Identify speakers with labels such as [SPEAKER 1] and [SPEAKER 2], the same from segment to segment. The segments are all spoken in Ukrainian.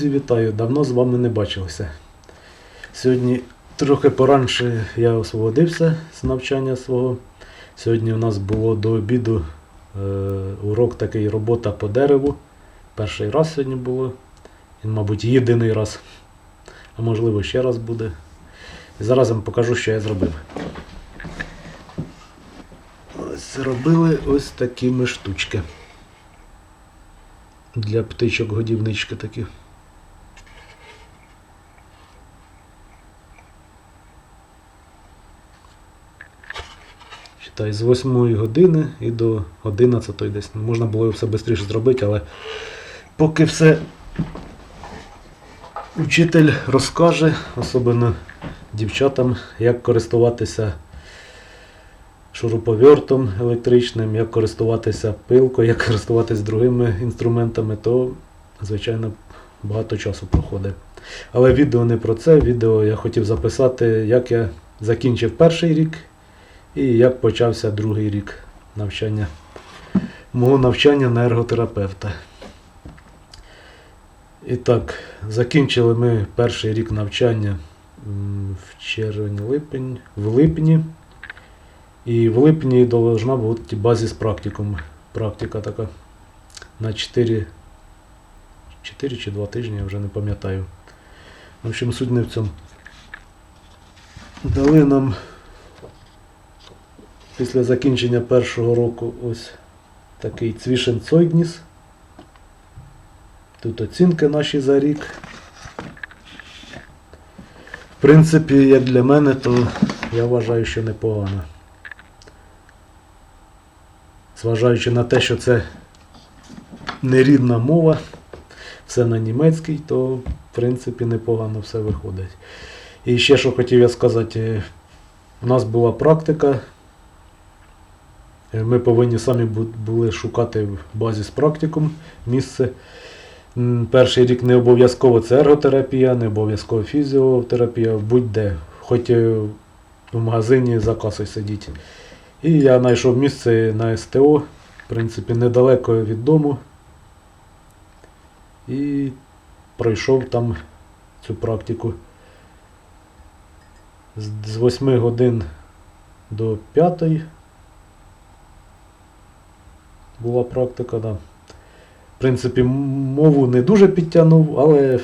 [SPEAKER 1] Друзі, вітаю! Давно з вами не бачилися. Сьогодні трохи поранше я освободився з навчання свого. Сьогодні у нас було до обіду е, урок такий робота по дереву. Перший раз сьогодні було. І, мабуть, єдиний раз. А можливо ще раз буде. І зараз вам покажу, що я зробив. Зробили ось такі ми штучки. Для птичок годівнички такі. Читай, з 8 години і до 11 десь. Ну, Можна було все швидше зробити, але поки все учитель розкаже, особливо дівчатам, як користуватися шуруповертом електричним, як користуватися пилкою, як користуватися другими інструментами, то, звичайно, багато часу проходить. Але відео не про це. Відео я хотів записати, як я закінчив перший рік і як почався другий рік навчання. Мого навчання на ерготерапевта. І так, закінчили ми перший рік навчання в червень-липень, в липні. І в липні должна бути базис практикум. Практика така на 4, 4 чи 2 тижні, я вже не пам'ятаю. В общем, суть не в цьому. Дали нам після закінчення першого року ось такий цвішенцойгніс. Тут оцінки наші за рік. В принципі, як для мене, то я вважаю, що непогано. Зважаючи на те, що це нерідна мова, все на німецькій, то в принципі непогано все виходить. І ще що хотів я сказати, е, у нас була практика. Ми повинні самі були шукати в базі з практикум місце. Перший рік не обов'язково це ерготерапія, не обов'язково фізіотерапія, будь-де, хоч е, в магазині за касою сидіть. І я знайшов місце на СТО, в принципі, недалеко від дому. І пройшов там цю практику. З 8 годин до 5 була практика, да. В принципі, мову не дуже підтягнув, але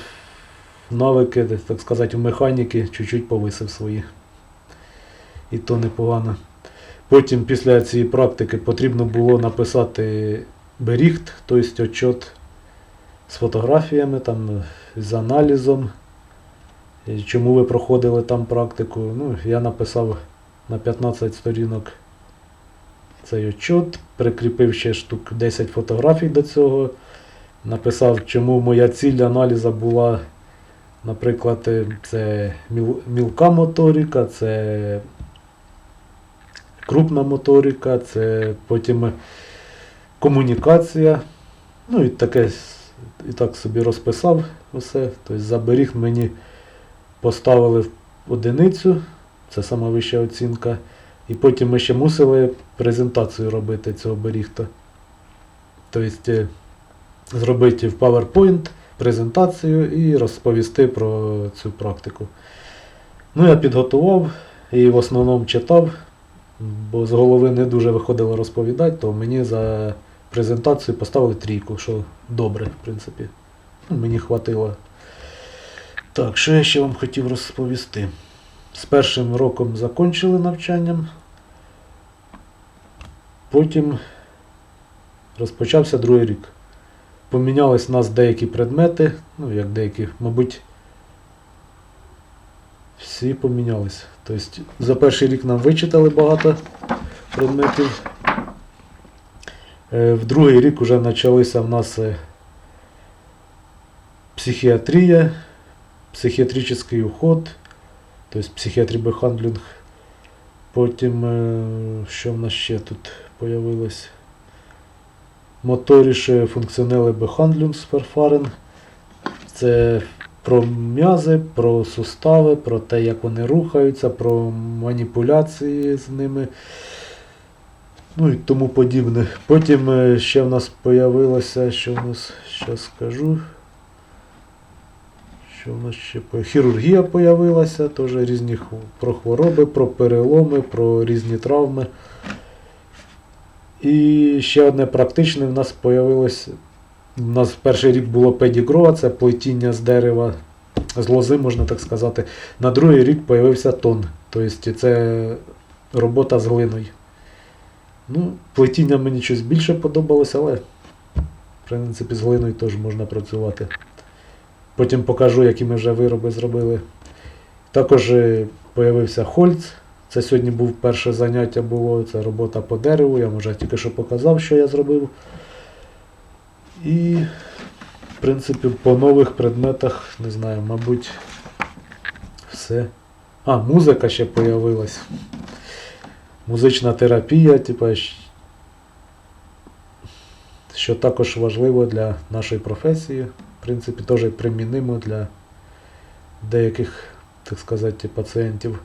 [SPEAKER 1] навики, так сказати, у механіки чуть-чуть повисив свої. І то непогано. Потім після цієї практики потрібно було написати беріхт, тобто отчет з фотографіями, там, з аналізом, чому ви проходили там практику. Ну, я написав на 15 сторінок цей отчет, прикріпив ще штук 10 фотографій до цього. Написав, чому моя ціль аналізу була, наприклад, е, це мілка моторика, це крупна моторика, це потім комунікація. Ну і таке і так собі розписав усе. Тобто заберіг мені поставили одиницю, це сама вища оцінка. І потім ми ще мусили презентацію робити цього берігта. Тобто е, зробити в PowerPoint презентацію і розповісти про цю практику. Ну, я підготував і в основному читав, бо з голови не дуже виходило розповідати, то мені за презентацію поставили трійку, що добре, в принципі. Ну, мені хватило. Так, що я ще вам хотів розповісти? З першим роком закінчили навчанням. Потім розпочався другий рік. Помінялись у нас деякі предмети, ну як деякі, мабуть, всі помінялись. Тобто за перший рік нам вичитали багато предметів. Е, В другий рік вже почалися в нас е, психіатрія, психіатричний уход, тобто психіатрібехандлінг. Потім, е, що в нас ще тут появилось? Моторіше функціонели Behandlungsverfahren. Це про м'язи, про сустави, про те, як вони рухаються, про маніпуляції з ними. Ну і тому подібне. Потім е, ще в нас появилося, що в нас, зараз скажу. Що в нас ще хірургія появилася, теж різні про хвороби, про переломи, про різні травми. І ще одне практичне в нас появилось. У нас перший рік було педігро, це плетіння з дерева, з лози, можна так сказати. На другий рік появився тон. Тобто це робота з глиною. Ну, плетіння мені щось більше подобалося, але в принципі з глиною теж можна працювати. Потім покажу, які ми вже вироби зробили. Також е, появився Хольц. Це сьогодні був перше заняття було, це робота по дереву. Я може тільки що показав, що я зробив. І, в принципі, по нових предметах, не знаю, мабуть, все. А, музика ще появилась. Музична терапія, типа, що також важливо для нашої професії. Принципі, теж примінимо для деяких, так сказати, пацієнтів.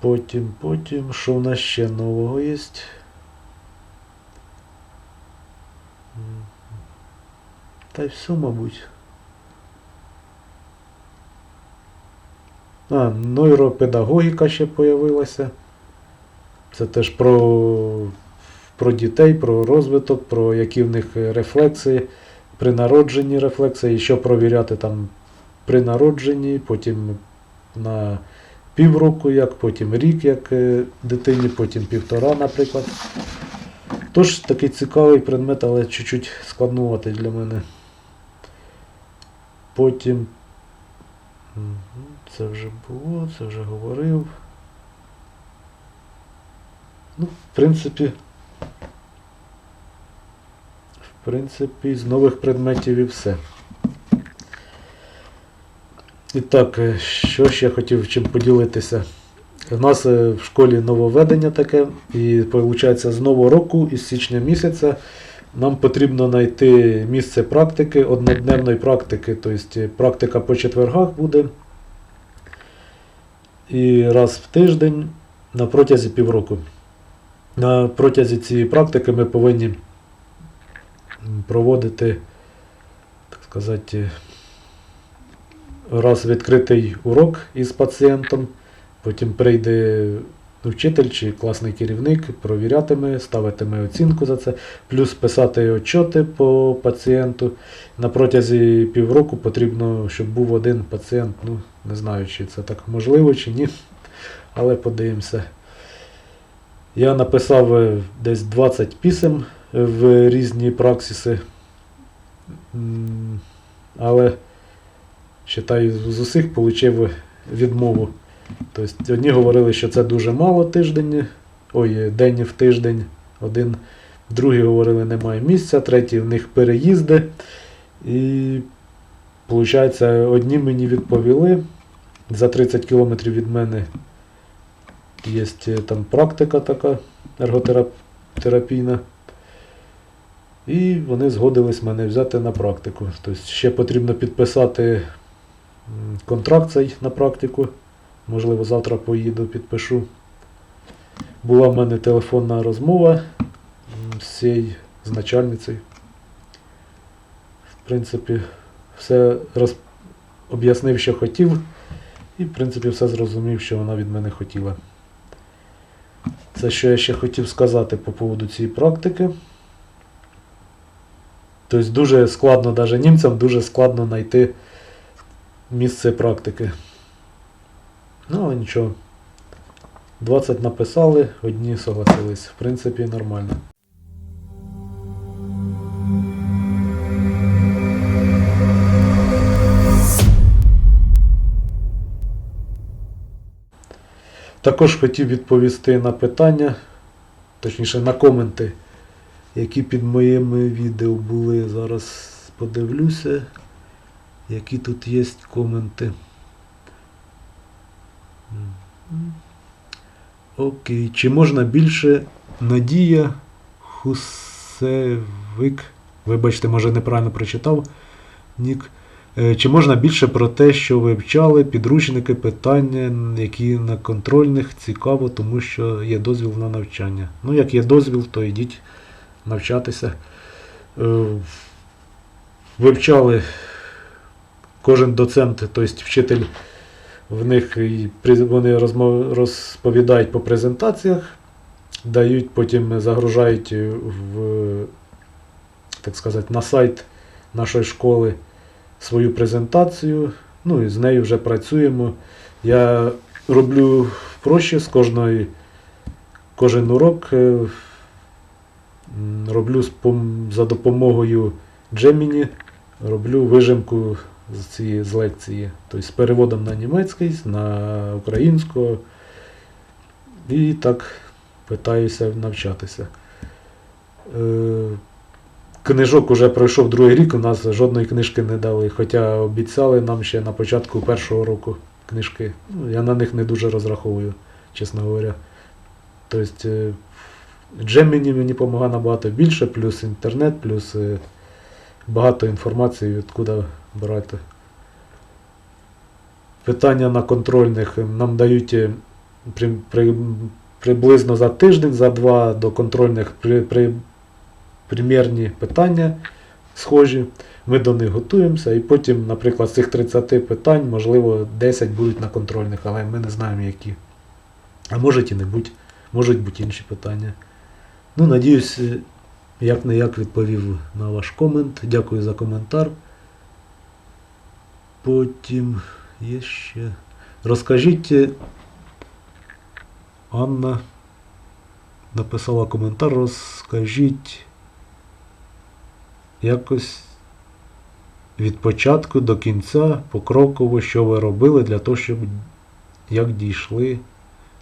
[SPEAKER 1] Потім, потім, що в нас ще нового є? Та й все, мабуть. А, нейропедагогіка ще появилася. Це теж про, про дітей, про розвиток, про які в них рефлекси, при народженні рефлекси, і що провіряти там при народженні, потім на півроку, як, потім рік, як е, дитині, потім півтора, наприклад. Тож такий цікавий предмет, але чуть-чуть складнуватий для мене. Потім. Це вже було, це вже говорив. Ну, в принципі. В принципі, з нових предметів і все. І так, е, що ще я хотів чим поділитися. У нас е, в школі нововведення таке, і виходить, з нового року, із січня місяця, нам потрібно знайти місце практики, однодневної практики, тобто практика по четвергах буде. І раз в тиждень на протязі півроку. На протязі цієї практики ми повинні проводити, так сказати, раз відкритий урок із пацієнтом, потім прийде вчитель чи класний керівник, провірятиме, ставитиме оцінку за це, плюс писати отчоти по пацієнту. На протязі півроку потрібно, щоб був один пацієнт. Ну, не знаю, чи це так можливо, чи ні, але подивимося. Я написав е, десь 20 пісем в різні праксиси. Але Считаю, з усіх отримав відмову. Тобто одні говорили, що це дуже мало тиждень, ой, день в тиждень один. Другі говорили, немає місця, треті в них переїзди. І виходить, одні мені відповіли. За 30 кілометрів від мене є там практика така ерготерапійна. І вони згодились мене взяти на практику. Тобто ще потрібно підписати контракт цей на практику. Можливо, завтра поїду, підпишу. Була в мене телефонна розмова з цією з начальницею. В принципі, все роз... об'яснив, що хотів, і, в принципі, все зрозумів, що вона від мене хотіла. Це що я ще хотів сказати по поводу цієї практики. Тобто дуже складно, навіть німцям дуже складно знайти місце практики. Ну, нічого. 20 написали, одні согласились. В принципі, нормально. Також хотів відповісти на питання, точніше на коменти, які під моїми відео були. Зараз подивлюся, які тут є коменти. Окей. Чи можна більше Надія Хусевик? Вибачте, може неправильно прочитав нік. Е, Чи можна більше про те, що вивчали, підручники, питання, які на контрольних цікаво, тому що є дозвіл на навчання. Ну, як є дозвіл, то йдіть навчатися. Е, Вивчали кожен доцент, тобто вчитель, в них вони розповідають по презентаціях, дають, потім загружають в, так сказати, на сайт нашої школи свою презентацію. Ну і з нею вже працюємо. Я роблю проще з кожної, кожен урок. Роблю за допомогою Gemini, роблю вижимку з цієї з лекції, тобто з переводом на німецький, на українську. І так питаюся навчатися. Е, Книжок уже пройшов другий рік, у нас жодної книжки не дали, хоча обіцяли нам ще на початку першого року книжки. Ну, я на них не дуже розраховую, чесно говоря. Тобто е, Gemini мені допомагає набагато більше, плюс інтернет, плюс е, багато інформації, відкуди брати. Питання на контрольних нам дають е, при, при, приблизно за тиждень, за два до контрольних при, при, примірні питання схожі. Ми до них готуємося, і потім, наприклад, з цих 30 питань, можливо, 10 будуть на контрольних, але ми не знаємо які. А може і не будь, можуть бути інші питання. Ну, надіюсь, як не як відповів на ваш комент. Дякую за коментар. Потім є ще. Розкажіть, е, Анна написала коментар, розкажіть якось від початку до кінця покроково, що ви робили для того, щоб як дійшли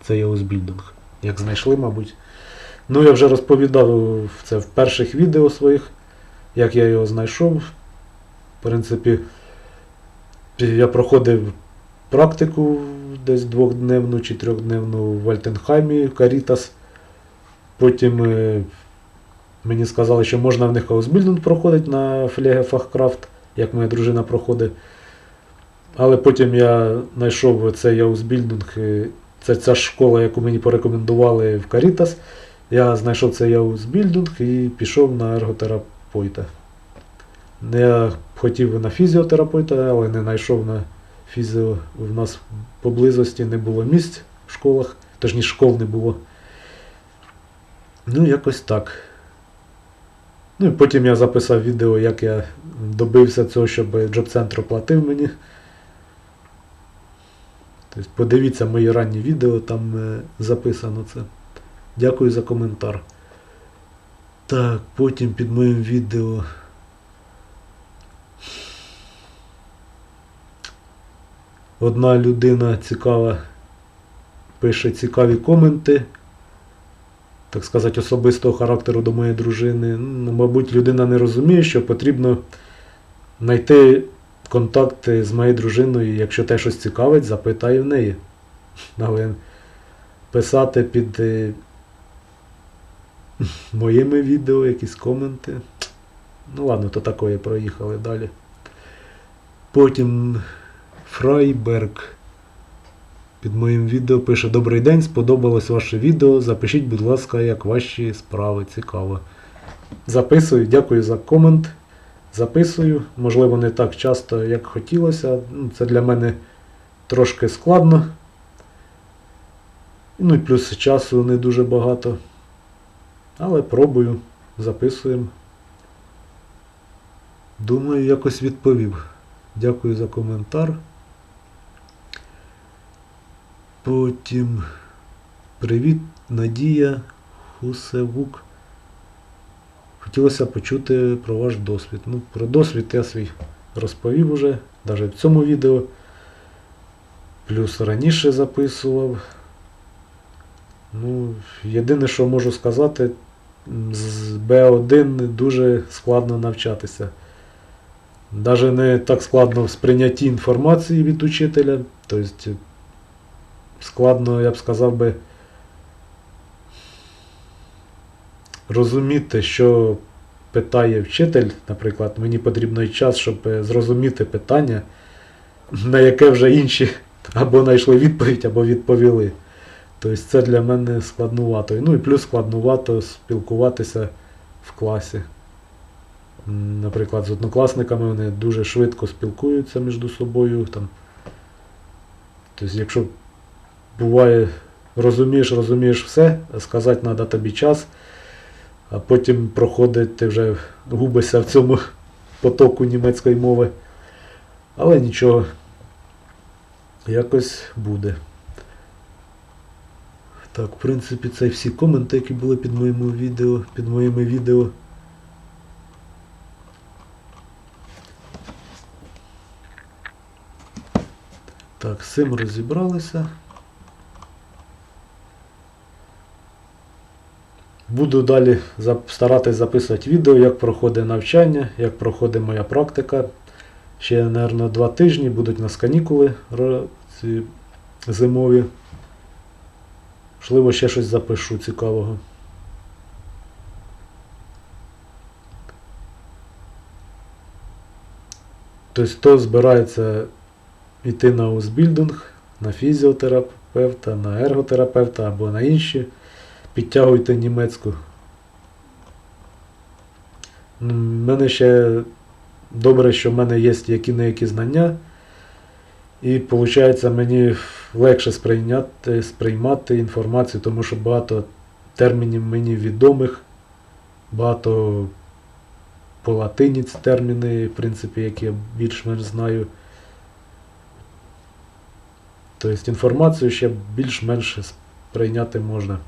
[SPEAKER 1] цей Ausbildung. Як знайшли, мабуть. Ну, я вже розповідав це в перших відео своїх, як я його знайшов. В принципі, я проходив практику десь двохдневну чи трьохдневну в Альтенхаймі, в Карітас. Потім е, мені сказали, що можна в них Ausbildung проходити на Флеге Фахкрафт, як моя дружина проходить. Але потім я знайшов цей Ausbildung, е, це ця школа, яку мені порекомендували в Карітас. Я знайшов цей Ausbildung і пішов на ерготерапeuта. Я хотів на фізіотерапeuта, але не знайшов на фізіо. У нас поблизості не було місць в школах, точніше школ не було. Ну, якось так. Ну і потім я записав відео, як я добився цього, щоб джоб-центр оплатив мені. Тобто подивіться мої ранні відео, там е, записано це. Дякую за коментар. Так, потім під моїм відео. Одна людина цікава пише цікаві коменти, так сказати, особистого характеру до моєї дружини. Ну, мабуть, людина не розуміє, що потрібно знайти контакти з моєю дружиною, якщо те щось цікавить, запитаю в неї. Але писати під е, моїми відео якісь коменти. Ну ладно, то такое проїхали далі. Потім Фрайберг під моїм відео пише Добрий день, сподобалось ваше відео. Запишіть, будь ласка, як ваші справи. Цікаво. Записую, дякую за комент. Записую. Можливо, не так часто, як хотілося. Ну, Це для мене трошки складно. Ну і плюс часу не дуже багато. Але пробую, записуємо. Думаю, якось відповів. Дякую за коментар. Потім привіт, Надія Хусевук. Хотілося почути про ваш досвід. Ну, про досвід я свій розповів уже, навіть в цьому відео. Плюс раніше записував. Ну, єдине, що можу сказати, з Б1 дуже складно навчатися. Навіть не так складно в сприйнятті інформації від учителя. Тобто складно, я б сказав би, розуміти, що питає вчитель, наприклад, мені потрібно й час, щоб е, зрозуміти питання, на яке вже інші або знайшли відповідь, або відповіли. Тобто це для мене складнувато. Ну і плюс складнувато спілкуватися в класі. Наприклад, з однокласниками вони дуже швидко спілкуються між собою. Там. Тобто, якщо буває, розумієш, розумієш все, сказати треба тобі час, а потім проходить, ти вже губишся в цьому потоку німецької мови. Але нічого, якось буде. Так, в принципі, це всі коменти, які були під моїм відео, під моїми відео. Так, з цим розібралися. Буду далі старатись записувати відео, як проходить навчання, як проходить моя практика. Ще, мабуть, два тижні будуть у нас канікули ці зимові. Можливо, ще щось запишу цікавого. Тобто, хто збирається йти на узбільдинг, на фізіотерапевта, на ерготерапевта або на інші, підтягуйте німецьку. У мене ще добре, що в мене є які-не-які знання. І виходить, мені легше сприйняти, сприймати інформацію, тому що багато термінів мені відомих, багато по латині ці терміни, в принципі, які я більш-менш знаю. Тобто інформацію ще більш-менш сприйняти можна.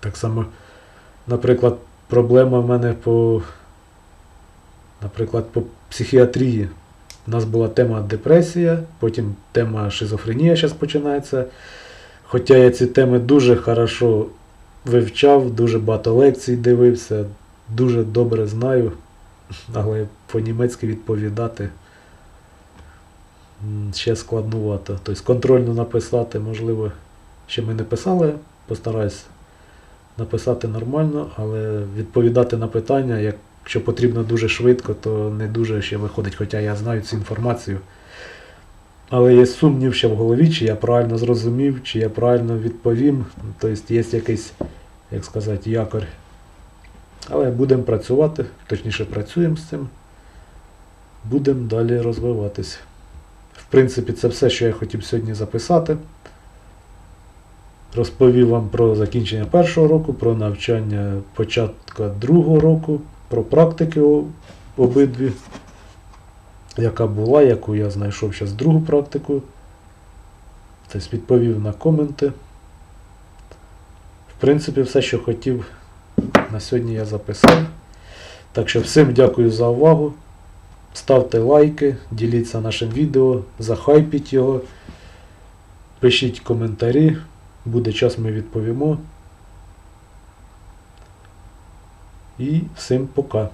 [SPEAKER 1] Так само, наприклад, проблема в мене по, наприклад, по психіатрії. У нас була тема депресія, потім тема шизофренія зараз починається. Хоча я ці теми дуже хорошо вивчав, дуже багато лекцій дивився, дуже добре знаю, але по-німецьки відповідати ще складнувато. Тобто контрольно написати, можливо, ще ми не писали, постараюсь написати нормально, але відповідати на питання, якщо потрібно дуже швидко, то не дуже ще виходить, хоча я знаю цю інформацію. Але є сумнів ще в голові, чи я правильно зрозумів, чи я правильно відповім. Тобто є якийсь, як сказати, якорь. Але будемо працювати, точніше працюємо з цим. Будемо далі розвиватись. В принципі, це все, що я хотів сьогодні записати. Розповів вам про закінчення першого року, про навчання початка другого року, про практики обидві, яка була, яку я знайшов зараз другу практику. Тобто відповів на коменти. В принципі, все, що хотів, на сьогодні я записав. Так що всім дякую за увагу. Ставте лайки, діліться нашим відео, захайпіть його, пишіть коментарі. Буде час, ми відповімо. І всім пока.